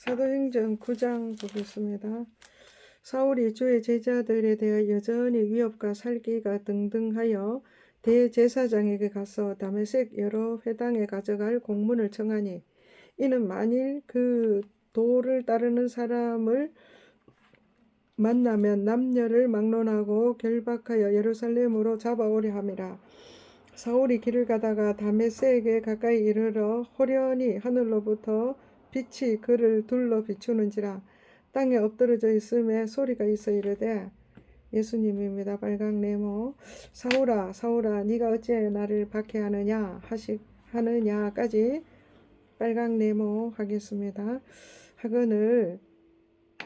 사도행전 9장 보겠습니다. 사울이 주의 제자들에 대하여 여전히 위협과 살기가 등등하여 대제사장에게 가서 다메섹 여러 회당에 가져갈 공문을 청하니 이는 만일 그 도를 따르는 사람을 만나면 남녀를 막론하고 결박하여 예루살렘으로 잡아오려 함이라. 사울이 길을 가다가 다메섹에 가까이 이르러 호련히 하늘로부터 빛이 그를 둘러 비추는지라 땅에 엎드러져 있음에 소리가 있어 이르되 예수님입니다. 빨강 네모 사울아 사울아 네가 어찌하여 나를 박해하느냐 하시 하느냐까지 빨강 네모 하겠습니다. 하건을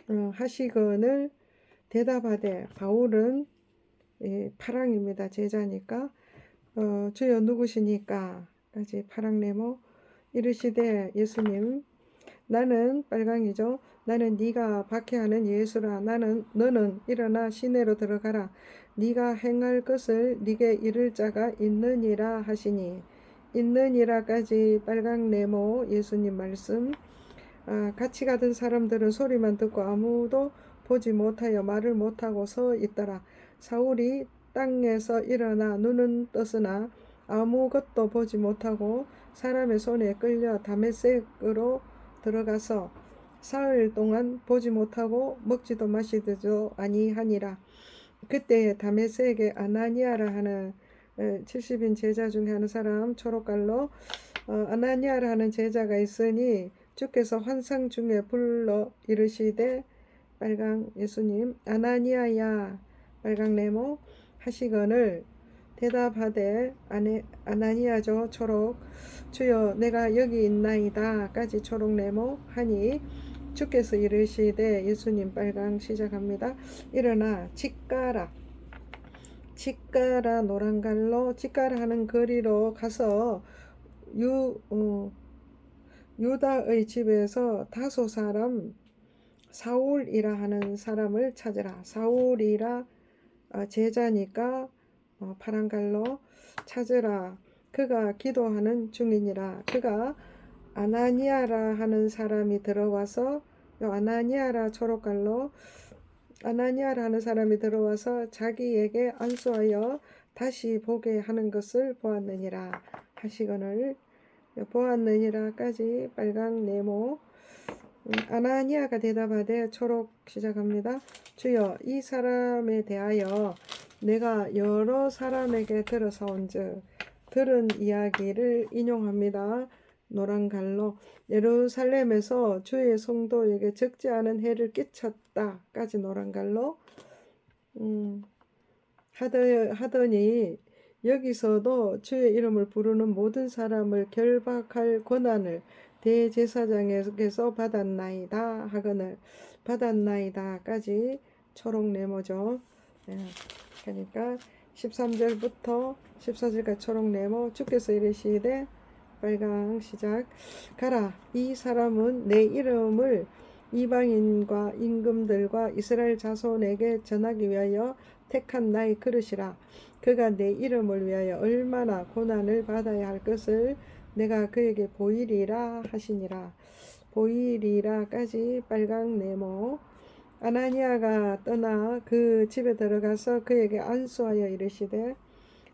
어, 하시건을 대답하되 바울은 예, 파랑입니다. 제자니까 어, 주여 누구시니까 까지 파랑 네모 이르시되 예수님 나는 빨강이죠. 나는 네가 박해하는 예수라. 나는 너는 일어나 시내로 들어가라. 네가 행할 것을 네게 이를 자가 있느니라 하시니 있느니라까지 빨강 네모 예수님 말씀. 아, 같이 가던 사람들은 소리만 듣고 아무도 보지 못하여 말을 못하고 서 있더라. 사울이 땅에서 일어나 눈은 떴으나 아무것도 보지 못하고 사람의 손에 끌려 다메섹으로 들어가서 사흘 동안 보지 못하고 먹지도 마시지도 아니하니라. 그때 다메섹에 아나니아라 하는 70인 제자 중에 한 사람 초록깔로 어, 아나니아라 하는 제자가 있으니 주께서 환상 중에 불러 이르시되 빨강 예수님 아나니아야 빨강 네모 하시건을 대답하되 아네, 아나니아죠 초록. 주여 내가 여기 있나이다 까지 초록 네모 하니 주께서 이르시되 예수님 빨강 시작합니다. 일어나 치가라. 치가라 노란갈로 치가라 하는 거리로 가서 유 어, 유다의 집에서 다소 사람 사울이라 하는 사람을 찾으라. 사울이라 어, 제자니까 어, 파란 갈로 찾으라. 그가 기도하는 중이니라. 그가 아나니아라 하는 사람이 들어와서 아나니아라 초록갈로 아나니아라 하는 사람이 들어와서 자기에게 안수하여 다시 보게 하는 것을 보았느니라 하시거늘 보았느니라까지 빨강 네모 음, 아나니아가 대답하되 초록 시작합니다. 주여 이 사람에 대하여 내가 여러 사람에게 들어서 온즉 들은 이야기를 인용합니다. 노란 갈로 예루살렘에서 주의 성도에게 적지 않은 해를 끼쳤다까지 노란 갈로 음, 하더, 하더니 여기서도 주의 이름을 부르는 모든 사람을 결박할 권한을 대제사장에게서 받았나이다 하거늘 받았나이다까지 초록 네모죠. 예. 그러니까 13절부터 14절까지 초록 네모 주께서 이르시되 빨강 시작. 가라 이 사람은 내 이름을 이방인과 임금들과 이스라엘 자손에게 전하기 위하여 택한 나의 그릇이라. 그가 내 이름을 위하여 얼마나 고난을 받아야 할 것을 내가 그에게 보이리라 하시니라. 보이리라까지 빨강 네모 아나니아가 떠나 그 집에 들어가서 그에게 안수하여 이르시되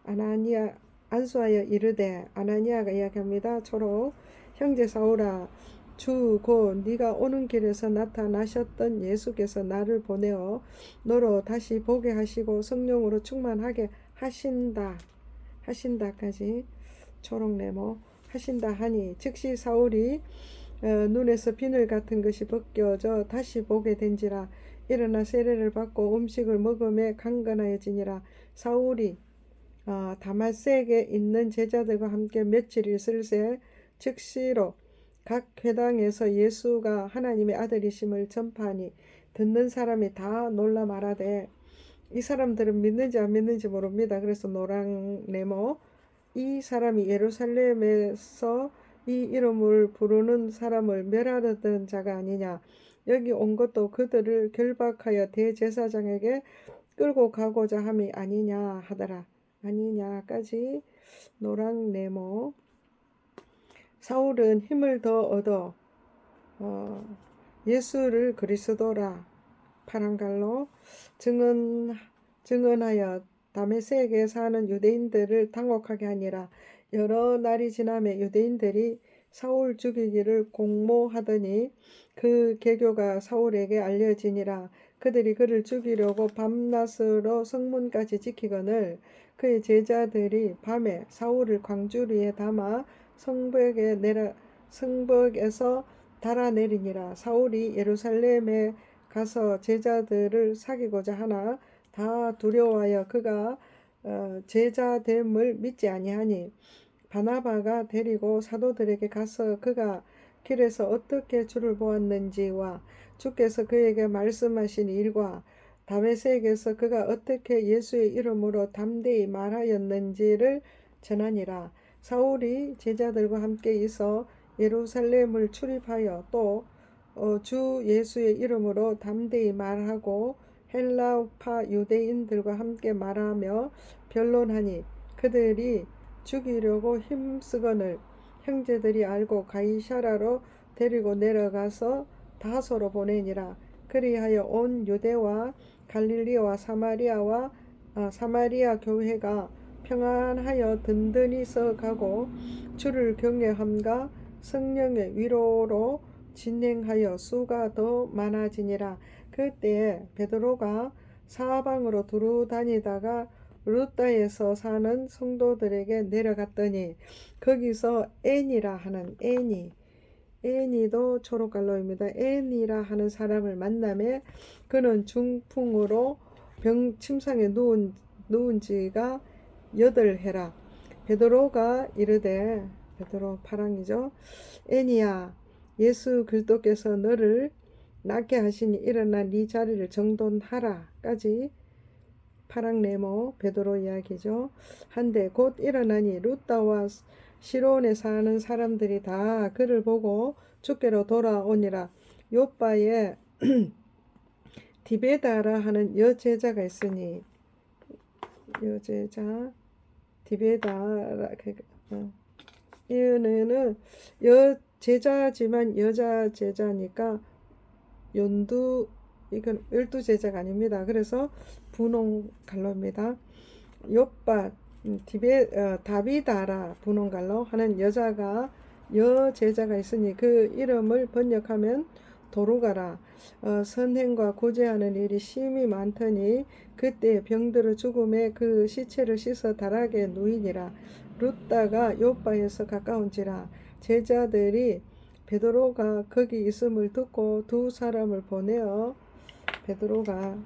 아나니아 안수하여 이르되 아나니아가 이야기합니다. 초록 형제 사울아 주곧 네가 오는 길에서 나타나셨던 예수께서 나를 보내어 너로 다시 보게 하시고 성령으로 충만하게 하신다 하신다까지 초록 네모 하신다 하니 즉시 사울이 어, 눈에서 비늘 같은 것이 벗겨져 다시 보게 된지라 일어나 세례를 받고 음식을 먹음에 강건하여지니라 사울이 어, 다마스에게 있는 제자들과 함께 며칠 있을새 즉시로 각 회당에서 예수가 하나님의 아들이심을 전파하니 듣는 사람이 다 놀라 말하되 이 사람들은 믿는지 안 믿는지 모릅니다. 그래서 노랑 네모 이 사람이 예루살렘에서 이 이름을 부르는 사람을 멸하려던 자가 아니냐. 여기 온 것도 그들을 결박하여 대제사장에게 끌고 가고자 함이 아니냐 하더라. 아니냐까지 노랑 네모. 사울은 힘을 더 얻어 어, 예수를 그리스도라 파란 갈로 증언 증언하여 다메섹에 사는 유대인들을 당혹하게 하니라 여러 날이 지남에 유대인들이 사울 죽이기를 공모하더니 그 계교가 사울에게 알려지니라. 그들이 그를 죽이려고 밤낮으로 성문까지 지키거늘 그의 제자들이 밤에 사울을 광주리에 담아 성벽에 내려 성벽에서 달아내리니라. 사울이 예루살렘에 가서 제자들을 사귀고자 하나 다 두려워하여 그가 어, 제자됨을 믿지 아니하니 바나바가 데리고 사도들에게 가서 그가 길에서 어떻게 주를 보았는지와 주께서 그에게 말씀하신 일과 다메섹에서 그가 어떻게 예수의 이름으로 담대히 말하였는지를 전하니라. 사울이 제자들과 함께 있어 예루살렘을 출입하여 또 어, 주 예수의 이름으로 담대히 말하고 헬라파 유대인들과 함께 말하며 변론하니 그들이 죽이려고 힘쓰거늘 형제들이 알고 가이샤라로 데리고 내려가서 다소로 보내니라. 그리하여 온 유대와 갈릴리와 사마리아와 아, 사마리아 교회가 평안하여 든든히 서가고 주를 경외함과 성령의 위로로 진행하여 수가 더 많아지니라. 그때에 베드로가 사방으로 두루 다니다가 루따에서 사는 성도들에게 내려갔더니 거기서 애니라 하는 애니 애니도 초록갈로입니다. 애니라 하는 사람을 만남에 그는 중풍으로 병 침상에 누운 누운 지가 여덟 해라. 베드로가 이르되 베드로 파랑이죠. 애니야 예수 그리스도께서 너를 낫게 하시니 일어나 네 자리를 정돈하라까지 파랑 네모 베드로 이야기죠. 한데 곧 일어나니 루따와 시론에 사는 사람들이 다 그를 보고 주께로 돌아오니라. 요바에 디베다라 하는 여제자가 있으니 여제자 디베다라 어. 이는 여제자지만 여자 제자니까 연두 이건 열두 제자가 아닙니다. 그래서 분홍 갈로입니다. 요빠 음, 디베 어, 다비다라 분홍 갈로 하는 여자가 여 제자가 있으니 그 이름을 번역하면 도루가라 어, 선행과 고제하는 일이 심히 많더니 그때 병들어 죽음에 그 시체를 씻어 다락에 누이니라 룻다가 요바에서 가까운지라 제자들이 베드로가 거기 있음을 듣고 두 사람을 보내어 베드로가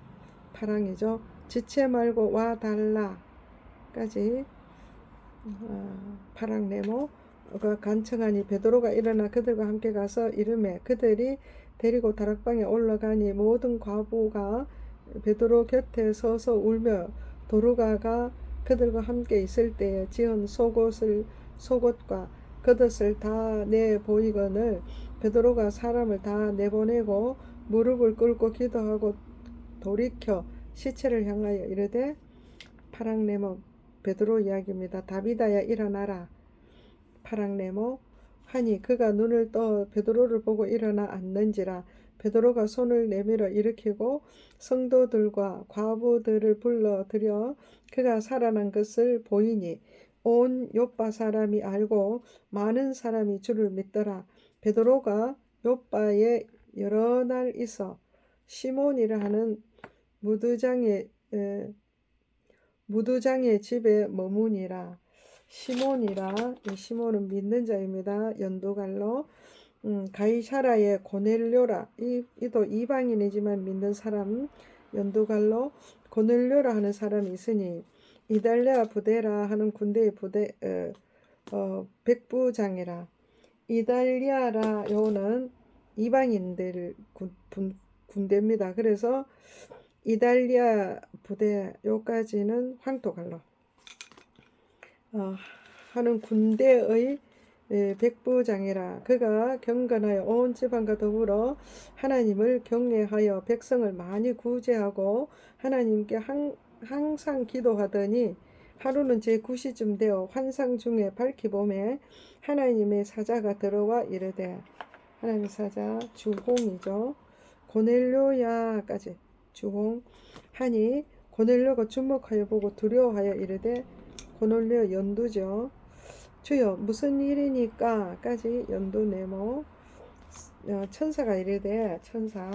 파랑이죠. 지체 말고 와 달라까지 어, 파랑 네모가 간청하니 베드로가 일어나 그들과 함께 가서 이름에 그들이 데리고 다락방에 올라가니 모든 과부가 베드로 곁에 서서 울며 도루가가 그들과 함께 있을 때에 지은 속옷을 속옷과 겉옷을 다 내 보이거늘 베드로가 사람을 다 내보내고 무릎을 꿇고 기도하고 돌이켜 시체를 향하여 이르되 파랑네모 베드로 이야기입니다. 다비다야 일어나라. 파랑네모 하니 그가 눈을 떠 베드로를 보고 일어나 앉는지라 베드로가 손을 내밀어 일으키고 성도들과 과부들을 불러 들여 그가 살아난 것을 보이니 온 요빠 사람이 알고 많은 사람이 주를 믿더라. 베드로가 요빠에 여러 날 있어 시몬이라 하는 무두장의 에, 무두장의 집에 머무니라. 시몬이라. 이 시몬은 믿는 자입니다. 연도갈로. 음, 가이사라의 고넬료라. 이, 이도 이방인이지만 믿는 사람. 연도갈로. 고넬료라 하는 사람이 있으니 이달리아 부대라 하는 군대의 부대 어, 어, 백부장이라. 이달리아라 요는 이방인들 군, 군, 군대입니다. 그래서 이달리아 부대 요까지는 황토갈로 어, 하는 군대의 예, 백부장이라 그가 경건하여 온 지방과 더불어 하나님을 경외하여 백성을 많이 구제하고 하나님께 항, 항상 기도하더니 하루는 제 9시쯤 되어 환상 중에 밝히 봄에 하나님의 사자가 들어와 이르되 하나님의 사자 주홍이죠. 고넬료야까지 주홍 하니 고넬료가 주목하여 보고 두려워하여 이르되 고넬료 연두죠. 주여 무슨 일이니까까지 연두 네모 어, 천사가 이르되 천사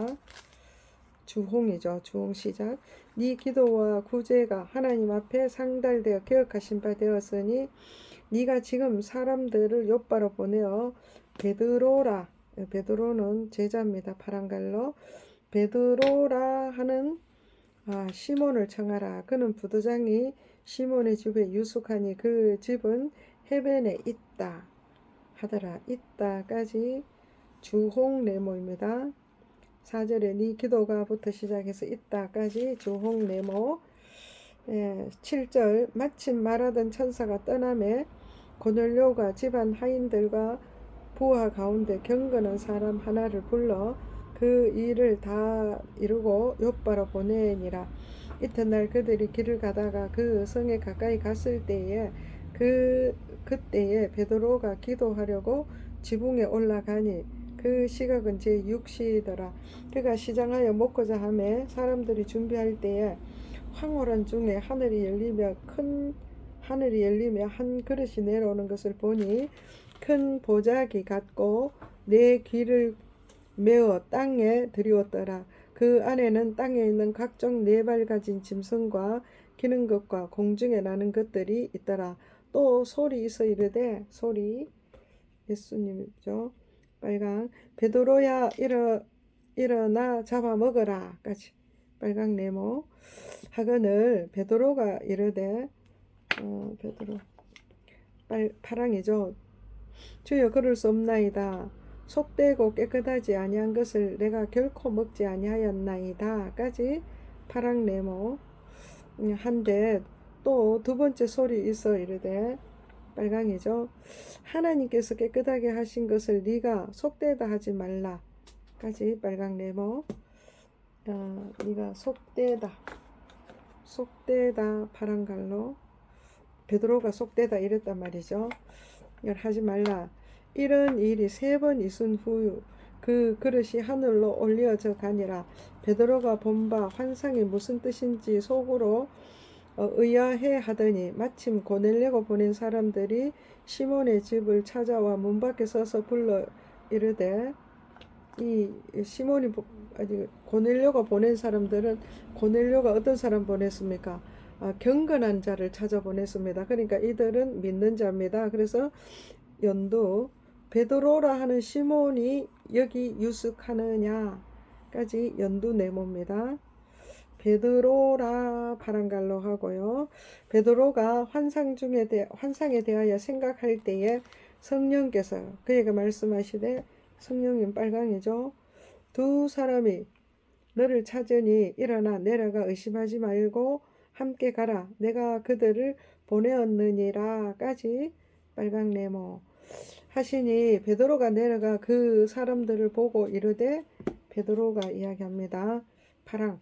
주홍이죠. 주홍 시작. 네 기도와 구제가 하나님 앞에 상달되어 기억하신 바 되었으니 네가 지금 사람들을 옆바로 보내어 베드로라 베드로는 제자입니다. 파란갈로 베드로라 하는 아, 시몬을 청하라. 그는 부도장이 시몬의 집에 유숙하니 그 집은 해변에 있다 하더라. 있다까지 주홍 네모입니다. 4절에 네 기도가부터 시작해서 있다까지 주홍 네모 예, 7절 마침 말하던 천사가 떠남에 고넬료가 집안 하인들과 부하 가운데 경건한 사람 하나를 불러 그 일을 다 이루고 옆바로 보내니라 이튿날 그들이 길을 가다가 그 성에 가까이 갔을 때에 그 그때에 베드로가 기도하려고 지붕에 올라가니 그 시각은 제 6시더라. 그가 시장하여 먹고자 하매 사람들이 준비할 때에 황홀한 중에 하늘이 열리며 큰 하늘이 열리며 한 그릇이 내려오는 것을 보니 큰 보자기 같고 내 귀를 메어 땅에 들이웠더라. 그 안에는 땅에 있는 각종 네 발 가진 짐승과 기는 것과 공중에 나는 것들이 있더라. 또 소리 있어 이르되 소리 예수님이죠. 빨강 베드로야 일어 일어나 잡아 먹어라까지 빨강 네모 하건을 베드로가 이르되 어, 베드로 빨 파랑이죠. 주여 그럴 수 없나이다. 속되고 깨끗하지 아니한 것을 내가 결코 먹지 아니하였나이다까지 파랑 네모 음, 한데 또 두 번째 소리 있어 이르되 빨강이죠. 하나님께서 깨끗하게 하신 것을 네가 속되다 하지 말라까지 빨강 네모 어, 네가 속되다 속되다 파란 갈로 베드로가 속되다 이랬단 말이죠. 이걸 하지 말라. 이런 일이 세 번 있은 후 그 그릇이 하늘로 올려져 가니라. 베드로가 본바 환상이 무슨 뜻인지 속으로 어, 의아해 하더니 마침 고넬료가 보낸 사람들이 시몬의 집을 찾아와 문 밖에 서서 불러 이르되 이 시몬이 아니 고넬료가 보낸 사람들은 고넬료가 어떤 사람 보냈습니까? 아, 경건한 자를 찾아 보냈습니다. 그러니까 이들은 믿는 자입니다. 그래서 연두 베드로라 하는 시몬이 여기 유숙하느냐까지 연두 네모입니다. 베드로라 파란갈로 하고요. 베드로가 환상 중에 대, 환상에 대하여 생각할 때에 성령께서 그에게 말씀하시되 성령님 빨강이죠. 두 사람이 너를 찾으니 일어나 내려가 의심하지 말고 함께 가라. 내가 그들을 보내었느니라까지 빨강 네모 하시니 베드로가 내려가 그 사람들을 보고 이르되 베드로가 이야기합니다. 파랑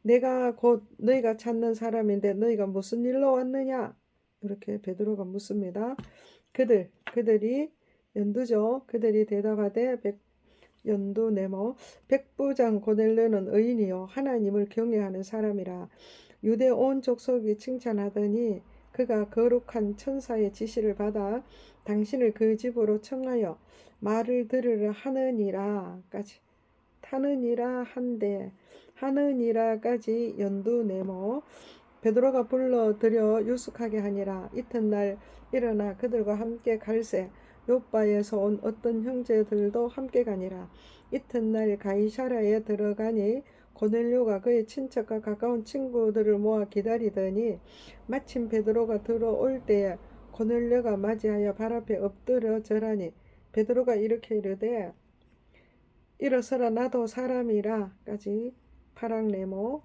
내가 곧 너희가 찾는 사람인데 너희가 무슨 일로 왔느냐? 이렇게 베드로가 묻습니다. 그들 그들이 연두죠. 그들이 대답하되 백 연두 네모 백부장 고넬료는 의인이요 하나님을 경외하는 사람이라 유대 온 족속이 칭찬하더니 그가 거룩한 천사의 지시를 받아 당신을 그 집으로 청하여 말을 들으려 하느니라까지. 타느니라 한데 하느니라까지 연두 네모. 베드로가 불러들여 유숙하게 하니라. 이튿날 일어나 그들과 함께 갈새 요바에서 온 어떤 형제들도 함께 가니라. 이튿날 가이사라에 들어가니 고넬료가 그의 친척과 가까운 친구들을 모아 기다리더니 마침 베드로가 들어올 때에 고넬료가 맞이하여 발 앞에 엎드려 절하니 베드로가 이렇게 이르되 일어서라 나도 사람이라까지 파랑 네모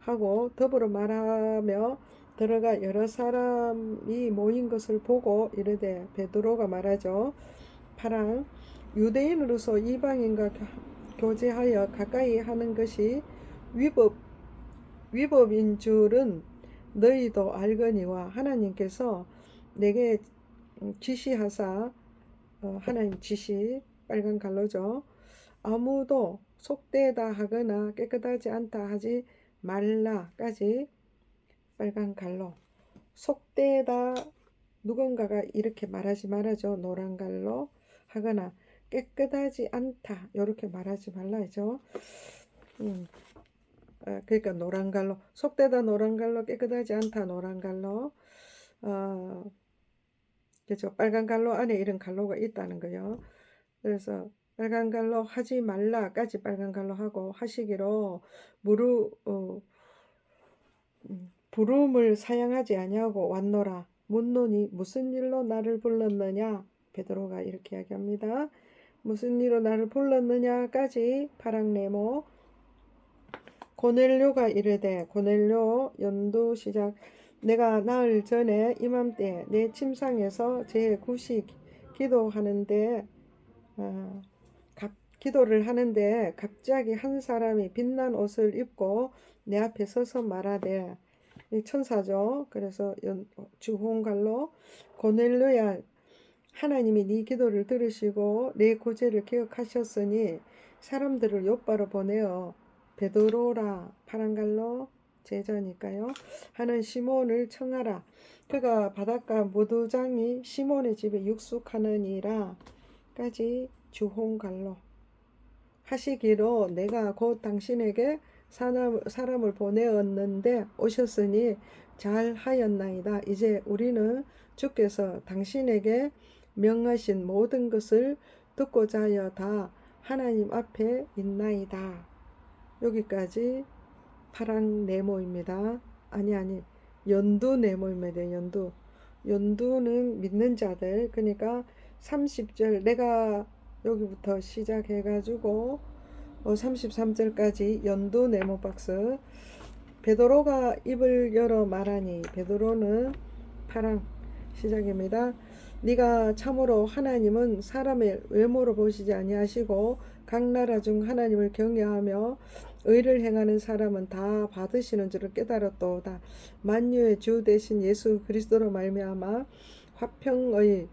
하고 더불어 말하며 들어가 여러 사람이 모인 것을 보고 이르되 베드로가 말하죠. 파랑 유대인으로서 이방인과 교제하여 가까이 하는 것이 위법 위법인 줄은 너희도 알거니와 하나님께서 내게 지시하사 어, 하나님 지시 빨간 갈로죠. 아무도 속되다 하거나 깨끗하지 않다 하지 말라까지 빨간 갈로. 속되다 누군가가 이렇게 말하지 말아죠. 노란 갈로 하거나 깨끗하지 않다 이렇게 말하지 말라죠. 음. 아, 그러니까 노란 갈로 속되다 노란 갈로 깨끗하지 않다 노란 갈로 어, 그죠 빨간 갈로 안에 이런 갈로가 있다는 거요. 그래서 빨간 갈로 하지 말라까지 빨간 갈로 하고 하시기로 무릎 어, 음, 부름을 사양하지 아니하고 왔노라 묻노니 무슨 일로 나를 불렀느냐 베드로가 이렇게 이야기합니다. 무슨 일로 나를 불렀느냐까지 파랑네모 고넬료가 이르되 고넬료 연두 시작 내가 나흘 전에 이맘때 내 침상에서 제 구시 기도하는데 어, 갑, 기도를 하는데 갑자기 한 사람이 빛난 옷을 입고 내 앞에 서서 말하되 이 천사죠. 그래서 연, 주홍갈로 고넬료야 하나님이 네 기도를 들으시고 내 고제를 기억하셨으니 사람들을 옆바로 보내어 베드로라 파란갈로 제자니까요. 하는 시몬을 청하라. 그가 바닷가 모두장이 시몬의 집에 육숙하느니라까지 주홍갈로 하시기로 내가 곧 당신에게 사람, 사람을 보내었는데 오셨으니 잘 하였나이다. 이제 우리는 주께서 당신에게 명하신 모든 것을 듣고자 하여 다 하나님 앞에 있나이다. 여기까지 파랑 네모입니다. 아니 아니 연두 네모입니다. 연두. 연두는 믿는 자들 그러니까 30절 내가 여기부터 시작해 가지고 어, 33절까지 연두 네모 박스 베드로가 입을 열어 말하니 베드로는 파랑 시작입니다. 네가 참으로 하나님은 사람의 외모로 보시지 아니하시고 각 나라 중 하나님을 경외하며 의를 행하는 사람은 다 받으시는 줄을 깨달았도다. 만유의 주 대신 예수 그리스도로 말미암아 화평의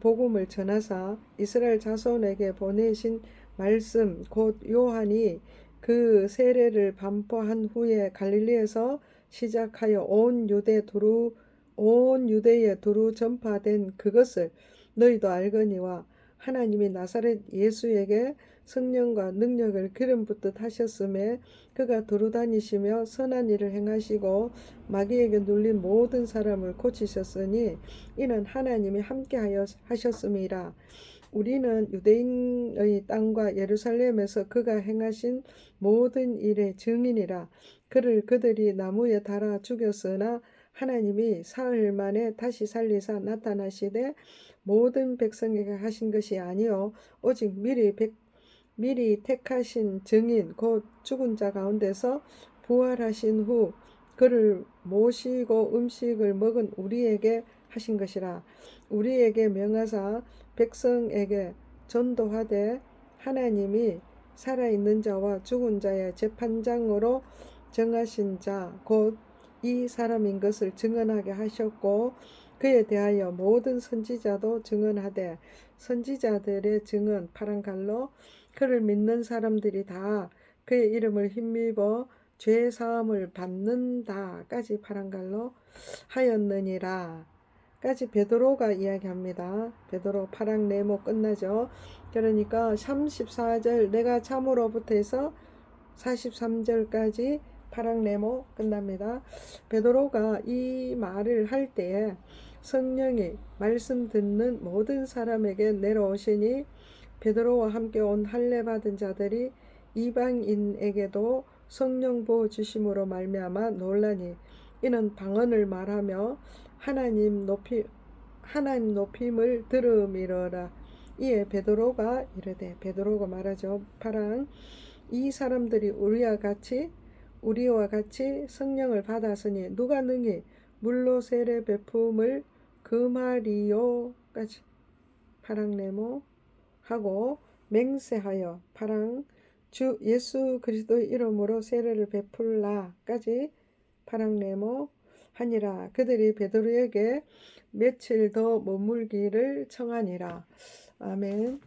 복음을 전하사 이스라엘 자손에게 보내신 말씀 곧 요한이 그 세례를 반포한 후에 갈릴리에서 시작하여 온 유대 두루 온 유대에 두루 전파된 그것을 너희도 알거니와 하나님이 나사렛 예수에게 성령과 능력을 기름 붓듯 하셨음에 그가 두루 다니시며 선한 일을 행하시고 마귀에게 눌린 모든 사람을 고치셨으니 이는 하나님이 함께하여 하셨음이라. 우리는 유대인의 땅과 예루살렘에서 그가 행하신 모든 일의 증인이라. 그를 그들이 나무에 달아 죽였으나 하나님이 사흘 만에 다시 살리사 나타나시되 모든 백성에게 하신 것이 아니요 오직 미리 백, 미리 택하신 증인 곧 죽은 자 가운데서 부활하신 후 그를 모시고 음식을 먹은 우리에게 하신 것이라. 우리에게 명하사 백성에게 전도하되 하나님이 살아있는 자와 죽은 자의 재판장으로 정하신 자 곧 이 사람인 것을 증언하게 하셨고 그에 대하여 모든 선지자도 증언하되 선지자들의 증언 파란 갈로 그를 믿는 사람들이 다 그의 이름을 힘입어 죄 사함을 받는다까지 파란 갈로 하였느니라. 까지 베드로가 이야기합니다. 베드로 파랑 네모 끝나죠. 그러니까 34절 내가 참으로부터 해서 43절까지 파랑 네모 끝납니다. 베드로가 이 말을 할 때에 성령이 말씀 듣는 모든 사람에게 내려오시니 베드로와 함께 온 할례 받은 자들이 이방인에게도 성령 부어 주심으로 말미암아 놀라니 이는 방언을 말하며 하나님 높이 하나님 높임을 들음이러라 이에 베드로가 이르되 베드로가 말하죠 파랑 이 사람들이 우리와 같이 우리와 같이 성령을 받았으니 누가 능히 물로 세례 베품을 금하리요까지 파랑 네모 하고 맹세하여 파랑 주 예수 그리스도의 이름으로 세례를 베풀라까지 파랑 네모 하니라. 그들이 베드로에게 며칠 더 머물기를 청하니라. 아멘.